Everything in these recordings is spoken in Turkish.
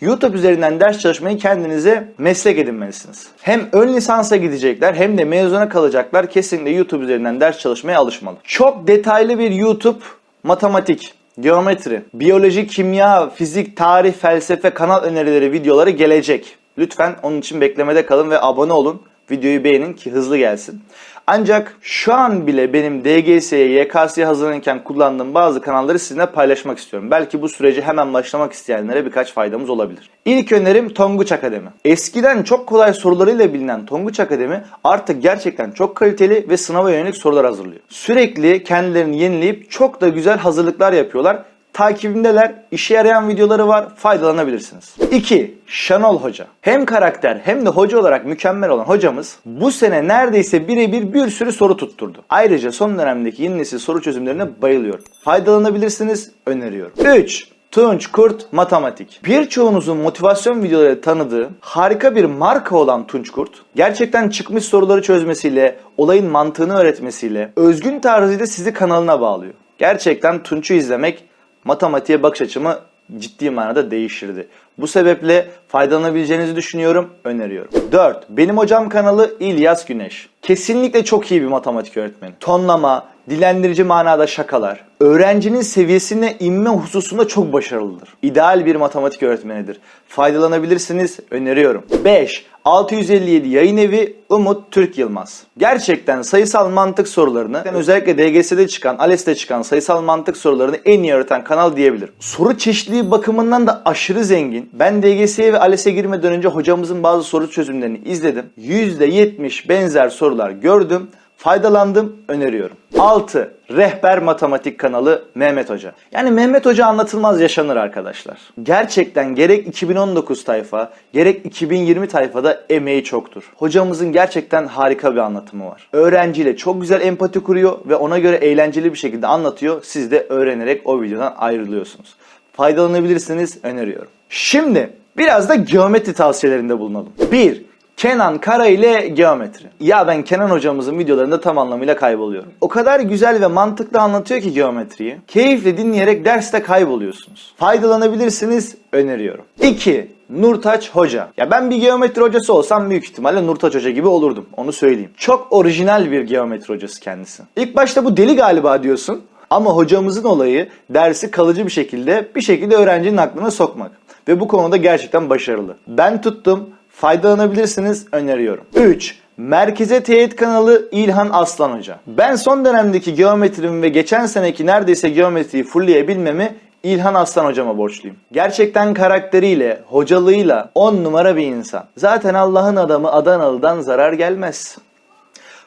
YouTube üzerinden ders çalışmayı kendinize meslek edinmelisiniz. Hem ön lisansa gidecekler hem de mezuna kalacaklar. Kesinlikle YouTube üzerinden ders çalışmaya alışmalı. Çok detaylı bir YouTube matematik, geometri, biyoloji, kimya, fizik, tarih, felsefe, kanal önerileri videoları gelecek. Lütfen onun için beklemede kalın ve abone olun. Videoyu beğenin ki hızlı gelsin. Ancak şu an bile benim DGS'ye, YKS'ye hazırlanırken kullandığım bazı kanalları sizinle paylaşmak istiyorum. Belki bu süreci hemen başlamak isteyenlere birkaç faydamız olabilir. İlk önerim Tonguç Akademi. Eskiden çok kolay sorularıyla bilinen Tonguç Akademi artık gerçekten çok kaliteli ve sınava yönelik sorular hazırlıyor. Sürekli kendilerini yenileyip çok da güzel hazırlıklar yapıyorlar takibimdeler. İşe yarayan videoları var. Faydalanabilirsiniz. 2. Şenol Hoca. Hem karakter hem de hoca olarak mükemmel olan hocamız bu sene neredeyse birebir bir sürü soru tutturdu. Ayrıca son dönemdeki yeni nesil soru çözümlerine bayılıyorum. Faydalanabilirsiniz. Öneriyorum. 3. Tunç Kurt Matematik. Birçoğunuzun motivasyon videoları tanıdığı harika bir marka olan Tunç Kurt, gerçekten çıkmış soruları çözmesiyle, olayın mantığını öğretmesiyle, özgün tarzıyla sizi kanalına bağlıyor. Gerçekten Tunç'u izlemek matematiğe bakış açımı ciddi manada değiştirdi. Bu sebeple faydalanabileceğinizi düşünüyorum, öneriyorum. 4. Benim hocam kanalı İlyas Güneş. Kesinlikle çok iyi bir matematik öğretmeni. Tonlama, dilendirici manada şakalar, öğrencinin seviyesine inme hususunda çok başarılıdır. İdeal bir matematik öğretmenidir. Faydalanabilirsiniz, öneriyorum. 5. 657 Yayın Evi Umut Türk Yılmaz. Gerçekten sayısal mantık sorularını özellikle DGS'de çıkan, ALES'te çıkan sayısal mantık sorularını en iyi öğreten kanal diyebilirim. Soru çeşitliliği bakımından da aşırı zengin. Ben DGS'ye ve ALES'e girmeden önce hocamızın bazı soru çözümlerini izledim. %70 benzer sorular gördüm. Faydalandım, öneriyorum. 6. Rehber Matematik kanalı Mehmet Hoca. Yani Mehmet Hoca anlatılmaz yaşanır arkadaşlar. Gerçekten gerek 2019 tayfa, gerek 2020 tayfada emeği çoktur. Hocamızın gerçekten harika bir anlatımı var. Öğrenciyle çok güzel empati kuruyor ve ona göre eğlenceli bir şekilde anlatıyor. Siz de öğrenerek o videodan ayrılıyorsunuz. Faydalanabilirsiniz, öneriyorum. Şimdi biraz da geometri tavsiyelerinde bulunalım. 1. Kenan Kara ile geometri. Ya ben Kenan hocamızın videolarında tam anlamıyla kayboluyorum. O kadar güzel ve mantıklı anlatıyor ki geometriyi. Keyifle dinleyerek derste kayboluyorsunuz. Faydalanabilirsiniz, öneriyorum. 2. Nurtaç Hoca. Ya ben bir geometri hocası olsam büyük ihtimalle Nurtaç Hoca gibi olurdum. Onu söyleyeyim. Çok orijinal bir geometri hocası kendisi. İlk başta bu deli galiba diyorsun. Ama hocamızın olayı dersi kalıcı bir şekilde bir şekilde öğrencinin aklına sokmak. Ve bu konuda gerçekten başarılı. Ben tuttum. Faydalanabilirsiniz öneriyorum. 3. Merkeze Teyit kanalı İlhan Aslan Hoca. Ben son dönemdeki geometrimi ve geçen seneki neredeyse geometriyi fullleyebilmemi İlhan Aslan hocama borçluyum. Gerçekten karakteriyle, hocalığıyla 10 numara bir insan. Zaten Allah'ın adamı Adanalı'dan zarar gelmez.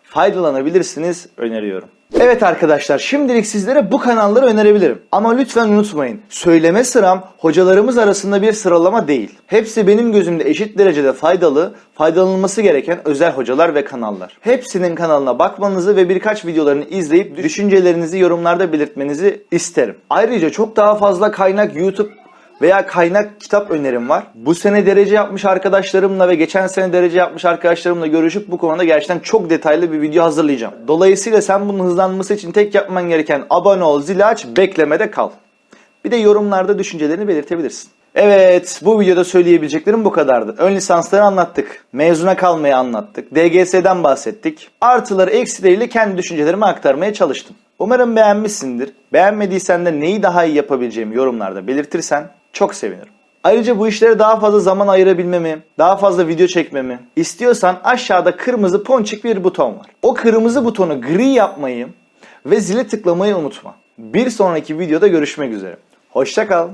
Faydalanabilirsiniz öneriyorum. Evet arkadaşlar şimdilik sizlere bu kanalları önerebilirim. Ama lütfen unutmayın. Söyleme sıram hocalarımız arasında bir sıralama değil. Hepsi benim gözümde eşit derecede faydalı, faydalanılması gereken özel hocalar ve kanallar. Hepsinin kanalına bakmanızı ve birkaç videolarını izleyip düşüncelerinizi yorumlarda belirtmenizi isterim. Ayrıca çok daha fazla kaynak YouTube veya kaynak kitap önerim var. Bu sene derece yapmış arkadaşlarımla ve geçen sene derece yapmış arkadaşlarımla görüşüp bu konuda gerçekten çok detaylı bir video hazırlayacağım. Dolayısıyla sen bunun hızlanması için tek yapman gereken abone ol, zili aç, beklemede kal. Bir de yorumlarda düşüncelerini belirtebilirsin. Evet, bu videoda söyleyebileceklerim bu kadardı. Ön lisansları anlattık. Mezuna kalmayı anlattık. DGS'den bahsettik. Artıları eksileriyle kendi düşüncelerimi aktarmaya çalıştım. Umarım beğenmişsindir. Beğenmediysen de neyi daha iyi yapabileceğimi yorumlarda belirtirsen çok sevinirim. Ayrıca bu işlere daha fazla zaman ayırabilmemi, daha fazla video çekmemi istiyorsan aşağıda kırmızı ponçik bir buton var. O kırmızı butonu gri yapmayı ve zile tıklamayı unutma. Bir sonraki videoda görüşmek üzere. Hoşçakal.